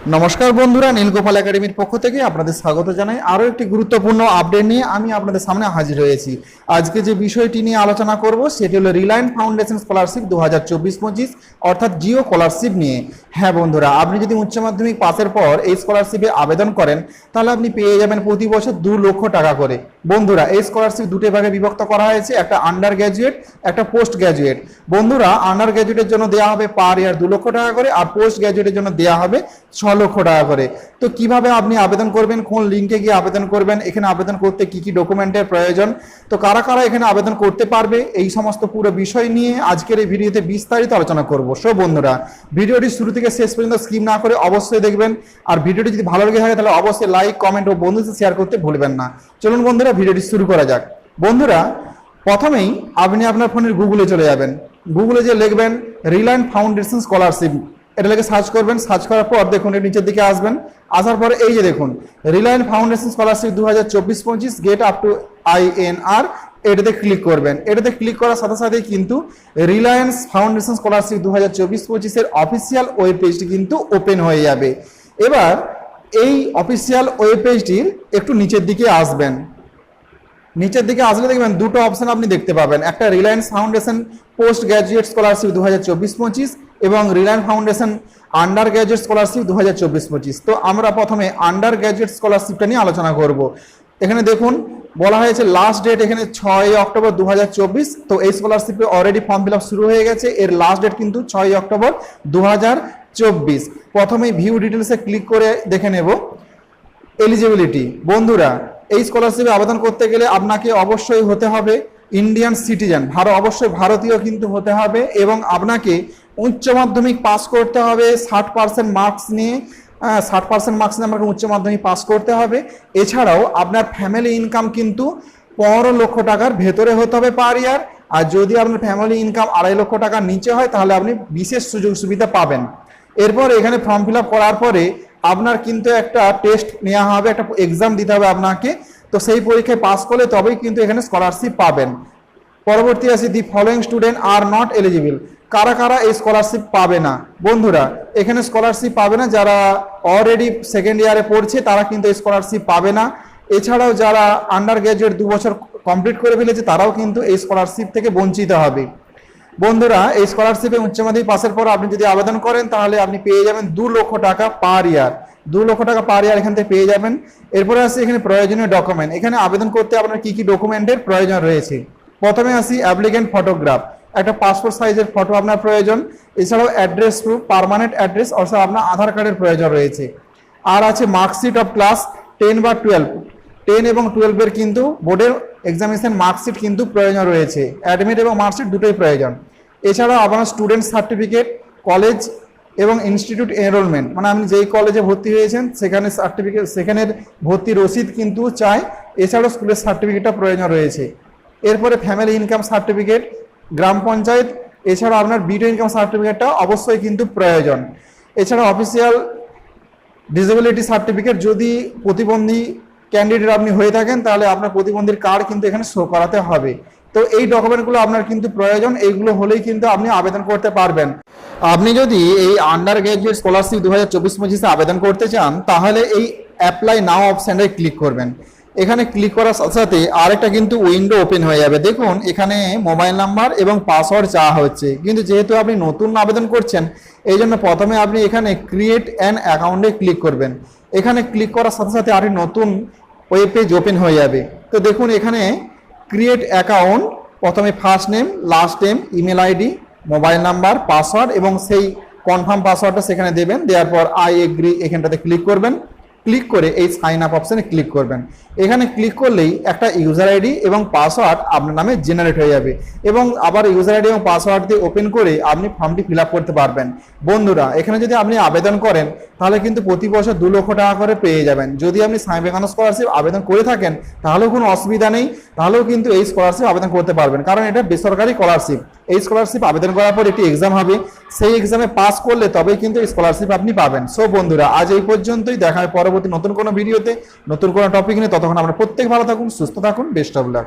নমস্কার বন্ধুরা, নীলগোপাল একাডেমির পক্ষ থেকে আপনাদের স্বাগত জানাই আরও একটি গুরুত্বপূর্ণ আপডেট নিয়ে আমি আপনাদের সামনে হাজির হয়েছি। আজকে যে বিষয়টি নিয়ে আলোচনা করব, সেটি হলো রিলায়েন্স ফাউন্ডেশন স্কলারশিপ দু হাজার চব্বিশ পঁচিশ, অর্থাৎ জিও স্কলারশিপ নিয়ে। হ্যাঁ বন্ধুরা, আপনি যদি উচ্চ মাধ্যমিক পাসের পর এই স্কলারশিপে আবেদন করেন, তাহলে আপনি পেয়ে যাবেন প্রতি বছর দু লক্ষ টাকা করে। বন্ধুরা, এই স্কলারশিপ দুটো ভাগে বিভক্ত করা হয়েছে, একটা আন্ডার গ্র্যাজুয়েট একটা পোস্ট গ্র্যাজুয়েট বন্ধুরা আন্ডার গ্র্যাজুয়েটের জন্য দেওয়া হবে পার ইয়ার দু লক্ষ টাকা করে, আর পোস্ট গ্র্যাজুয়েটের জন্য দেওয়া হবে ছ লক্ষ টাকা করে। তো কীভাবে আপনি আবেদন করবেন, কোন লিঙ্কে গিয়ে আবেদন করবেন, এখানে আবেদন করতে কি কি ডকুমেন্টের প্রয়োজন, তো কারা কারা এখানে আবেদন করতে পারবে, এই সমস্ত পুরো বিষয় নিয়ে আজকের এই ভিডিওতে বিস্তারিত আলোচনা করব। সো বন্ধুরা, ভিডিওটি শুরু থেকে শেষ পর্যন্ত স্কিপ না করে অবশ্যই দেখবেন, আর ভিডিওটি যদি ভালো লেগে থাকে তাহলে অবশ্যই লাইক, কমেন্ট ও বন্ধুদের শেয়ার করতে ভুলবেন না। চলুন বন্ধুরা, ভিডিওটি শুরু করা যাক। বন্ধুরা, প্রথমেই আপনি আপনার ফোনের গুগলে চলে যাবেন। গুগলে যে লিখবেন রিলায়েন্স ফাউন্ডেশন স্কলারশিপ। এটা লেগে সার্চ করবেন সার্চ করার পর দেখুন এর নিচের দিকে আসবেন। আসার পরে এই যে দেখুন রিলায়েন্স ফাউন্ডেশন স্কলারশিপ দু হাজার চব্বিশ পঁচিশ get up to I N R এটাতে ক্লিক করবেন। এটাতে ক্লিক করার সাথে সাথে কিন্তু রিলায়েন্স ফাউন্ডেশন স্কলারশিপ দু হাজার চব্বিশ পঁচিশের অফিসিয়াল ওয়েব পেজটি কিন্তু ওপেন হয়ে যাবে। এবার এই অফিসিয়াল ওয়েব পেজটির একটু নিচের দিকে আসবেন। নিচের দিকে আসলে দেখবেন দুটো অপশন আপনি দেখতে পাবেন। একটা Reliance foundation post graduate scholarship দু হাজার চব্বিশ পঁচিশ এবং Reliance foundation under graduate scholarship দু হাজার চব্বিশ পঁচিশ। তো আমরা প্রথমে আন্ডার গ্র্যাজুয়েট স্কলারশিপটা নিয়ে আলোচনা করব। এখানে দেখুন, বলা হয়েছে লাস্ট ডেট এখানে ছয় অক্টোবর দু হাজার চব্বিশ। তো এই স্কলারশিপে অলরেডি ফর্ম ফিল শুরু হয়ে গেছে। এর লাস্ট ডেট কিন্তু ছয় অক্টোবর দু চব্বিশ। প্রথমে ভিউ ডিটেলসে ক্লিক করে দেখে নেব। এলিজিবিলিটি বন্ধুরা, এই স্কলারশিপে আবেদন করতে গেলে আপনাকে অবশ্যই হতে হবে ইন্ডিয়ান সিটিজেন ভারত, অবশ্যই ভারতীয় কিন্তু হতে হবে এবং আপনাকে উচ্চ মাধ্যমিক পাস করতে হবে, ষাট পার্সেন্ট মার্কস নিয়ে ষাট পার্সেন্ট মার্কস নিয়ে আপনাকে উচ্চ মাধ্যমিক পাস করতে হবে। এছাড়াও আপনার ফ্যামিলি ইনকাম কিন্তু পনেরো লক্ষ টাকার ভেতরে হতে হবে পার ইয়ার আর যদি আপনার ফ্যামিলি ইনকাম আড়াই লক্ষ টাকার নিচে হয়, তাহলে আপনি বিশেষ সুযোগ সুবিধা পাবেন। এরপর এখানে ফর্ম ফিল করার পরে আপনার কিন্তু একটা টেস্ট নেওয়া হবে, একটা এক্সাম দিতে হবে আপনাকে। তো সেই পরীক্ষায় পাস করলে তবেই কিন্তু এখানে স্কলারশিপ পাবেন। পরবর্তী আসি the following student are not eligible কারা কারা এই স্কলারশিপ পাবে না? বন্ধুরা, এখানে স্কলারশিপ পাবে না, যারা অলরেডি সেকেন্ড ইয়ারে পড়ছে, তারা কিন্তু এই স্কলারশিপ পাবে না। এছাড়াও যারা আন্ডার গ্র্যাজুয়েট দু বছর কমপ্লিট করে ফেলেছে, তারাও কিন্তু এই স্কলারশিপ থেকে বঞ্চিত হবে। বন্ধুরা, এই স্কলারশিপে উচ্চ মাধ্যমিক পাসের পর আপনি যদি আবেদন করেন, তাহলে আপনি পেয়ে যাবেন দু লক্ষ টাকা পার ইয়ার দু লক্ষ টাকা পার ইয়ার এখান থেকে পেয়ে যাবেন। এরপরে আসি এখানে প্রয়োজনীয় ডকুমেন্ট এখানে আবেদন করতে আপনার কি কি ডকুমেন্টের প্রয়োজন রয়েছে? প্রথমে আসি অ্যাপ্লিকেন্ট ফটোগ্রাফ একটা পাসপোর্ট সাইজের ফটো আপনার প্রয়োজন। এছাড়াও অ্যাড্রেস প্রুফ পারমানেন্ট অ্যাড্রেস অর্থাৎ আপনার আধার কার্ডের প্রয়োজন রয়েছে। আর আছে মার্কশিট অফ ক্লাস টেন বা টুয়েলভ টেন এবং টুয়েলভের কিন্তু বোর্ডের এক্সামিনেশন মার্কশিট কিন্তু প্রয়োজন রয়েছে। অ্যাডমিট এবং মার্কশিট দুটোই প্রয়োজন। এছাড়াও আপনার স্টুডেন্ট সার্টিফিকেট কলেজ এবং ইনস্টিটিউট এনরোলমেন্ট মানে আপনি যেই কলেজে ভর্তি হয়েছেন, সেখানে সার্টিফিকেট সেখানের ভর্তি রসিদ কিন্তু চাই। এছাড়াও স্কুলের সার্টিফিকেটটা প্রয়োজন রয়েছে। এরপরে ফ্যামিলি ইনকাম সার্টিফিকেট গ্রাম পঞ্চায়েত এছাড়া আপনার বিডিও ইনকাম সার্টিফিকেটটা অবশ্যই কিন্তু প্রয়োজন। এছাড়া অফিসিয়াল ডিসেবিলিটি সার্টিফিকেট যদি প্রতিবন্ধী ক্যান্ডিডেট আপনি হয়ে থাকেন, তাহলে আপনার প্রতিবন্ধীর কার্ড কিন্তু এখানে শো করাতে হবে। তো এই ডকুমেন্টগুলো আপনার কিন্তু প্রয়োজন, এইগুলো হলেই কিন্তু আপনি আবেদন করতে পারবেন। আপনি যদি এই আন্ডার গ্র্যাজুয়েট স্কলারশিপ দু হাজার চব্বিশ পঁচিশে আবেদন করতে চান, তাহলে এই অ্যাপ্লাই নাও অপশানে ক্লিক করবেন। এখানে ক্লিক করার সাথে সাথে আরেকটা কিন্তু উইন্ডো ওপেন হয়ে যাবে। দেখুন, এখানে মোবাইল নাম্বার এবং পাসওয়ার্ড চাওয়া হচ্ছে। কিন্তু যেহেতু আপনি নতুন আবেদন করছেন, এই জন্য প্রথমে আপনি এখানে ক্রিয়েট অ্যান অ্যাকাউন্টে ক্লিক করবেন। এখানে ক্লিক করার সাথে সাথে আরেকটি নতুন ওয়েব পেজ ওপেন হয়ে যাবে। তো দেখুন, এখানে ক্রিয়েট অ্যাকাউন্ট প্রথমে first name last name email ID mobile number password এবং সেই কনফার্ম পাসওয়ার্ডটা সেখানে দেবেন। দেওয়ার পর আই এগ্রি এখানটাতে ক্লিক করবেন। ক্লিক করে এই সাইন আপ অপশানে ক্লিক করবেন। এখানে ক্লিক করলেই একটা ইউজার আইডি এবং পাসওয়ার্ড আপনার নামে জেনারেট হয়ে যাবে এবং আবার ইউজার আইডি এবং পাসওয়ার্ড দিয়ে ওপেন করে আপনি ফর্মটি ফিল করতে পারবেন। বন্ধুরা, এখানে যদি আপনি আবেদন করেন তাহলে কিন্তু প্রতি বছর দু লক্ষ টাকা করে পেয়ে যাবেন। যদি আপনি স্বামী বিবেকানন্দ স্কলারশিপ আবেদন করে থাকেন, তাহলেও কোনো অসুবিধা নেই, তাহলেও কিন্তু এই স্কলারশিপ আবেদন করতে পারবেন। কারণ এটা বেসরকারি স্কলারশিপ এই স্কলারশিপ আবেদন করার পর একটি এক্সাম হবে। সেই এক্সামে পাস করলে তবেই কিন্তু এই স্কলারশিপ আপনি পাবেন। সো বন্ধুরা, আজ এই পর্যন্তই। দেখা হয় পরবর্তী নতুন কোনো ভিডিওতে নতুন কোনো টপিক নিয়ে। ততক্ষণ আমরা প্রত্যেক ভালো থাকুন, সুস্থ থাকুন বেস্ট অফ লাক